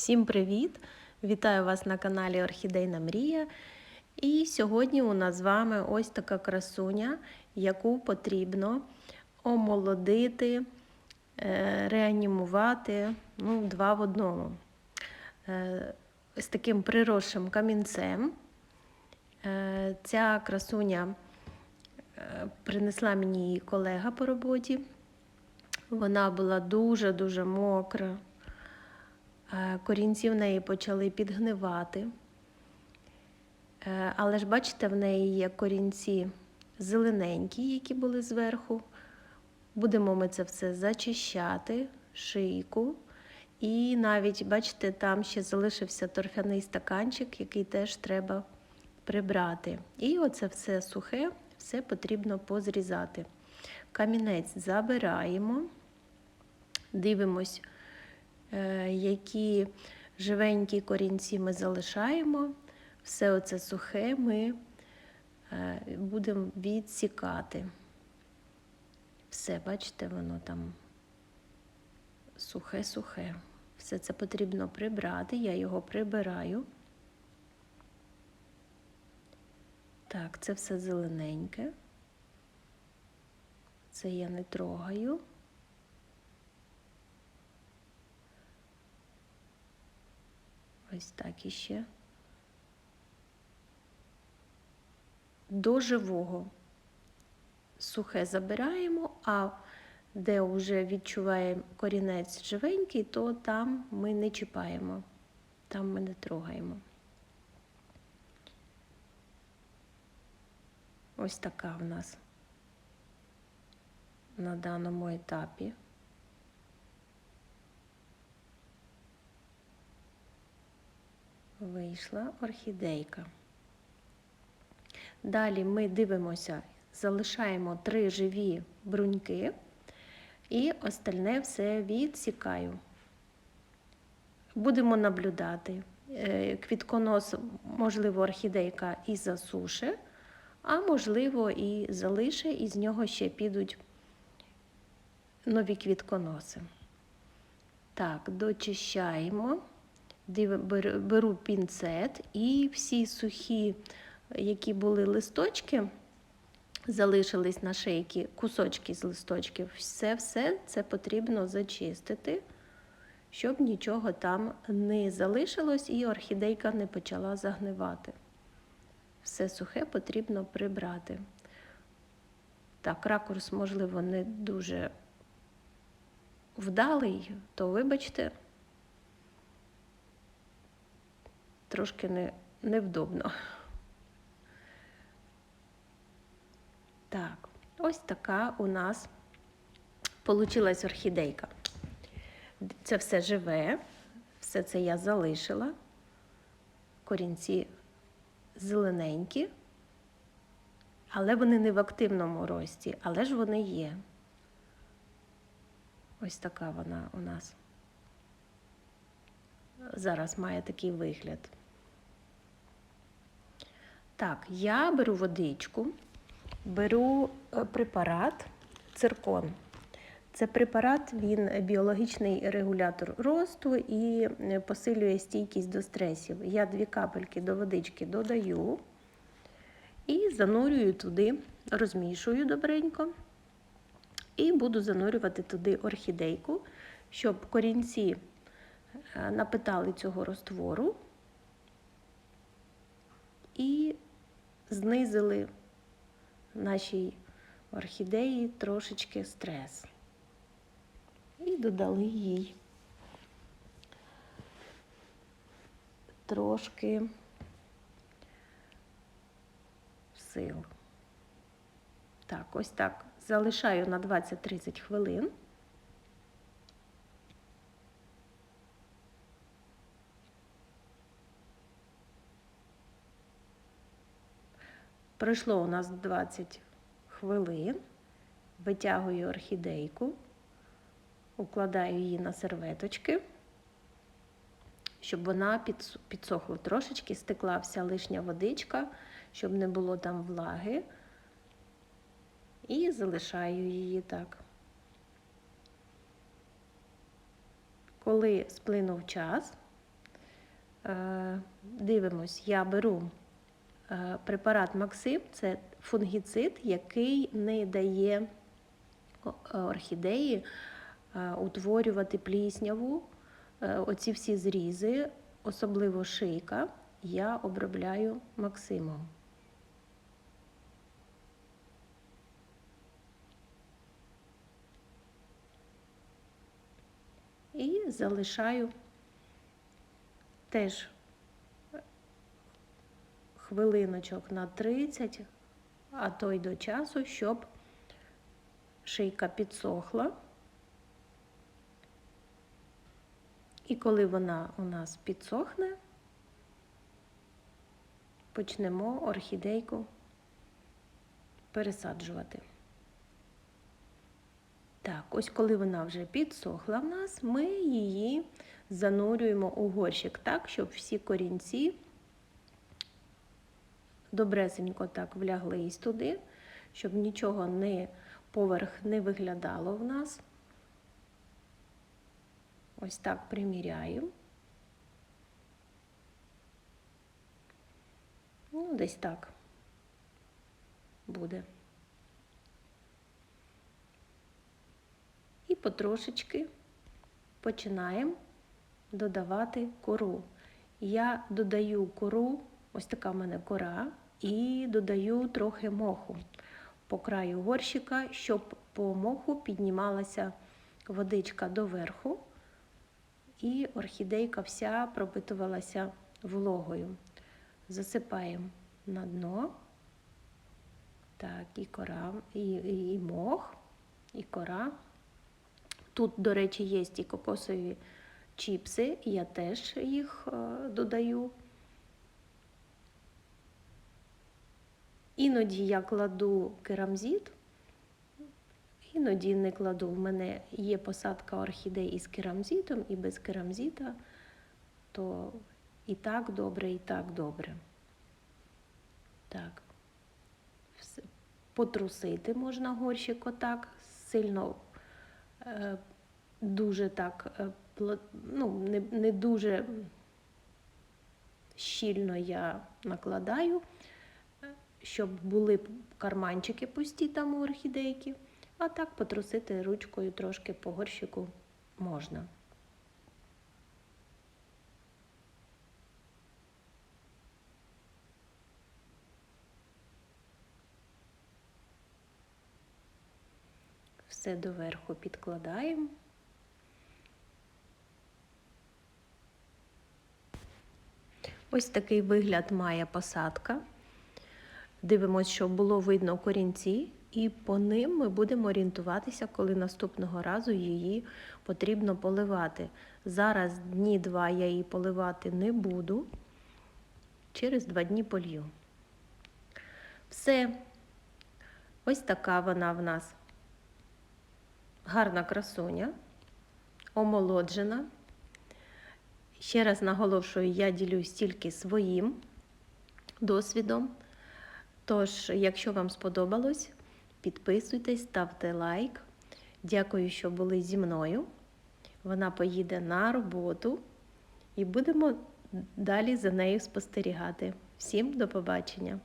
Всім привіт! Вітаю вас на каналі Орхідейна Мрія. І сьогодні у нас з вами ось така красуня, яку потрібно омолодити, е, реанімувати ну, два в одному. Е, З таким приросшим камінцем. Е, Ця красуня принесла мені її колега по роботі. Вона була дуже-дуже мокра. Е, Корінці в неї почали підгнивати. Е, Але ж бачите, в неї є корінці зелененькі, які були зверху. Будемо ми це все зачищати, шийку. І навіть, бачите, там ще залишився торфяний стаканчик, який теж треба прибрати. І оце все сухе, все потрібно позрізати. Камінець забираємо, дивимось, які живенькі корінці ми залишаємо. Все оце сухе ми е, будемо відсікати. Все, бачите, воно там сухе-сухе. Все це потрібно прибрати, я його прибираю. Так, це все зелененьке. Це я не трогаю. Ось так іще. До живого сухе забираємо, а де вже відчуваємо корінець живенький, то там ми не чіпаємо, там ми не трогаємо. Ось така в нас на даному етапі. Вийшла орхідейка. Далі ми дивимося, залишаємо три живі бруньки і остальне все відсікаю. Будемо наблюдати. Е, Квітконос, можливо, орхідейка і засуше, а можливо, і залише, і з нього ще підуть нові квітконоси. Так, дочищаємо, беру пінцет і всі сухі, які були листочки, залишились на шейки, кусочки з листочків, все-все це потрібно зачистити, щоб нічого там не залишилось і орхідейка не почала загнивати. Все сухе потрібно прибрати. Так, ракурс, можливо, не дуже вдалий, то вибачте, трошки не, невдобно. Так, ось така у нас получилась орхідейка. Це все живе, все це я залишила. Корінці зелененькі, але вони не в активному рості, але ж вони є. Ось така вона у нас зараз має такий вигляд. Так, я беру водичку, беру е, препарат циркон. Це препарат, він біологічний регулятор росту і е, посилює стійкість до стресів. Я дві капельки до водички додаю і занурюю туди, розмішую добренько. І буду занурювати туди орхідейку, щоб корінці е, напитали цього розтвору і знизили нашій орхідеї трошечки стрес. І додали їй трошки сил. Так, ось так. Залишаю на 20-30 хвилин. Пройшло у нас 20 хвилин. Витягую орхідейку, укладаю її на серветочки, щоб вона підсохла трошечки, стекла вся лишня водичка, щоб не було там влаги і залишаю її так. Коли сплинув час, Е, Дивимось, я беру препарат Максим, це фунгіцид, який не дає е, орхідеї е, утворювати плісняву. Е, Оці всі зрізи, особливо шийка, я обробляю Максимом. І залишаю теж хвилиночок на 30, а то й до часу, щоб шийка підсохла. І коли вона у нас підсохне, почнемо орхідейку пересаджувати. Так, ось коли вона вже підсохла в нас, ми її занурюємо у горщик так, щоб всі корінці добресенько так вляглись туди, щоб нічого не поверх не виглядало в нас. Ось так приміряю. Ну, десь так буде. І потрошечки починаємо додавати кору. Я додаю кору, ось така в мене кора, і додаю трохи моху по краю горщика, щоб по моху піднімалася водичка доверху, і орхідейка вся пропитувалася вологою. Засипаємо на дно. Так, і кора, і, і, і мох, і кора. Тут, до речі, є і кокосові чіпси, я теж їх е, додаю. Іноді я кладу керамзит, іноді не кладу. У мене є посадка орхідей із керамзитом і без керамзита, то і так добре, і так добре. Так. Все. Потрусити можна горщик отак, сильно е, дуже так, е, ну, не, не дуже щільно я накладаю, щоб були карманчики пусті там у орхідейки, а так потрусити ручкою трошки по горщику можна. Все доверху підкладаємо. Ось такий вигляд має посадка. Дивимось, щоб було видно корінці, і по ним ми будемо орієнтуватися, коли наступного разу її потрібно поливати. Зараз дні два я її поливати не буду. Через два дні полью. Все. Ось така вона в нас гарна красуня, омолоджена. Ще раз наголошую, я ділюсь тільки своїм досвідом. Тож, якщо вам сподобалось, підписуйтесь, ставте лайк. Дякую, що були зі мною. Вона поїде на роботу і будемо далі за нею спостерігати. Всім до побачення!